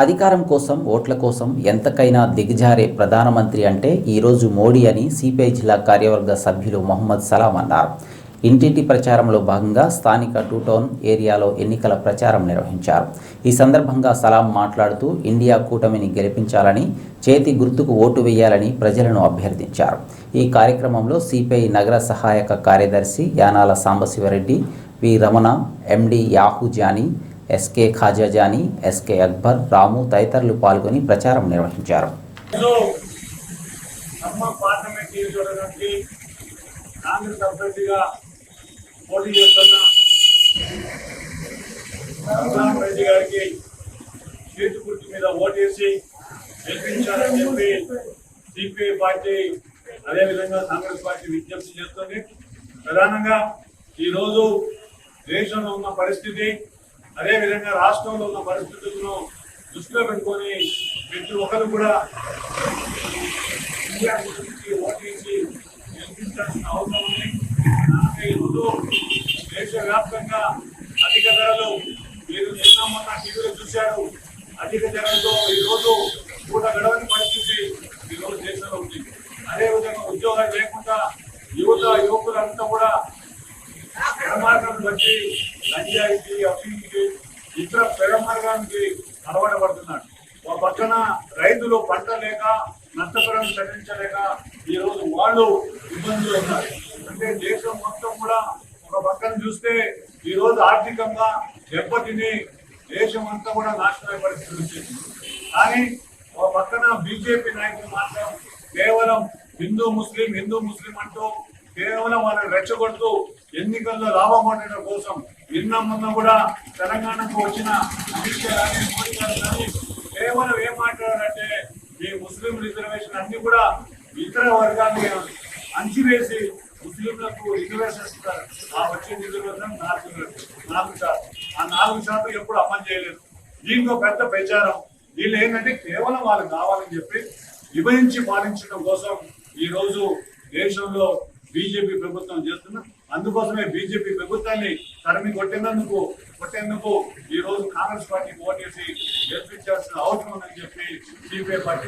అధికారం కోసం ఓట్ల కోసం ఎంతకైనా దిగజారే ప్రధానమంత్రి అంటే ఈరోజు మోడీ అని సిపిఐ జిల్లా కార్యవర్గ సభ్యులు మొహమ్మద్ సలాం అన్నారు. ఇంటింటి ప్రచారంలో భాగంగా స్థానిక టూ టౌన్ ఏరియాలో ఎన్నికల ప్రచారం నిర్వహించారు. ఈ సందర్భంగా సలాం మాట్లాడుతూ ఇండియా కూటమిని గెలిపించాలని చేతి గుర్తుకు ఓటు వేయాలని ప్రజలను అభ్యర్థించారు. ఈ కార్యక్రమంలో సిపిఐ నగర సహాయక కార్యదర్శి Yanala Sambasivareddy V Ramana MD Yahoo Jani SK Khajajani SK Akbar Ramu తదితరులు పాల్గొని ప్రచారం నిర్వహించారు. సో ఖమ్మం పార్లమెంట్ కాంగ్రెస్ అభ్యర్థిగా పోటీ చేస్తున్న గారికి చేతి గుర్తు మీద ఓటేసి గెలిపించాలని చెప్పి సిపిఐ పార్టీ అదేవిధంగా కాంగ్రెస్ పార్టీ విజ్ఞప్తి చేస్తుంది. ప్రధానంగా ఈరోజు దేశంలో ఉన్న పరిస్థితి అదేవిధంగా రాష్ట్రంలో ఉన్న పరిస్థితులను దృష్టిలో పెట్టుకొని ప్రతి ఒక్కరు కూడా ఇండియా గురించి ఓటేసి గెలిపించాల్సిన అవసరం ఉంది. అలాగే ఈరోజు దేశవ్యాప్తంగా అధిక ధరలు మీరు నిన్న మొన్న టీవీలో చూశారు. అధిక ధరలతో ఈరోజు పూట గడవని పరిస్థితి ఈరోజు దేశంలో ఉంది. అదేవిధంగా ఉద్యోగాలు లేకుండా యువత యువకులంతా కూడా పెరమార్గం బట్టి గంజాయికి అభివృద్ధికి ఇతర పెరమార్గానికి అలవాటపడుతున్నాడు ఒక పక్కన రైతులు పంట లేక నష్టపరం చెల్లించలేక ఈ రోజు వాళ్ళు ఇబ్బందులు ఉన్నారు. అంటే దేశం మొత్తం కూడా ఒక పక్కన చూస్తే ఈ రోజు ఆర్థికంగా దెబ్బతిని దేశం అంతా కూడా నాశనమైన పరిస్థితి వచ్చింది కానీ ఒక పక్కన బీజేపీ నాయకులు మాత్రం కేవలం హిందూ ముస్లిం హిందూ ముస్లిం అంటూ కేవలం వాళ్ళని రెచ్చగొడుతూ ఎన్నికల్లో లాభం పొందడం కోసం నిన్న మొన్న కూడా తెలంగాణకు వచ్చిన అమిత్ షా కానీ మోడీ గారు కానీ కేవలం ఏం మాట్లాడారంటే ఈ ముస్లిం రిజర్వేషన్ అన్ని కూడా ఇతర వర్గాన్ని అంచివేసి ముస్లింలకు రిజర్వేషన్ ఇస్తారు. ఆ వచ్చే రిజర్వేషన్ నాలుగు నాలుగు శాతం ఆ నాలుగు శాతం ఎప్పుడు అమలు చేయలేదు. దీనికో పెద్ద ప్రచారం. వీళ్ళు ఏంటంటే కేవలం వాళ్ళకి కావాలని చెప్పి విభజించి పాలించడం కోసం ఈరోజు దేశంలో బీజేపీ ప్రభుత్వం చేస్తున్న. అందుకోసమే బీజేపీ ప్రభుత్వాన్ని తరిమి కొట్టినందుకు కొట్టేందుకు ఈ రోజు కాంగ్రెస్ పార్టీకి ఓటేసి గెలిపించాల్సిన అవసరం ఉందని చెప్పి సిపిఐ పార్టీ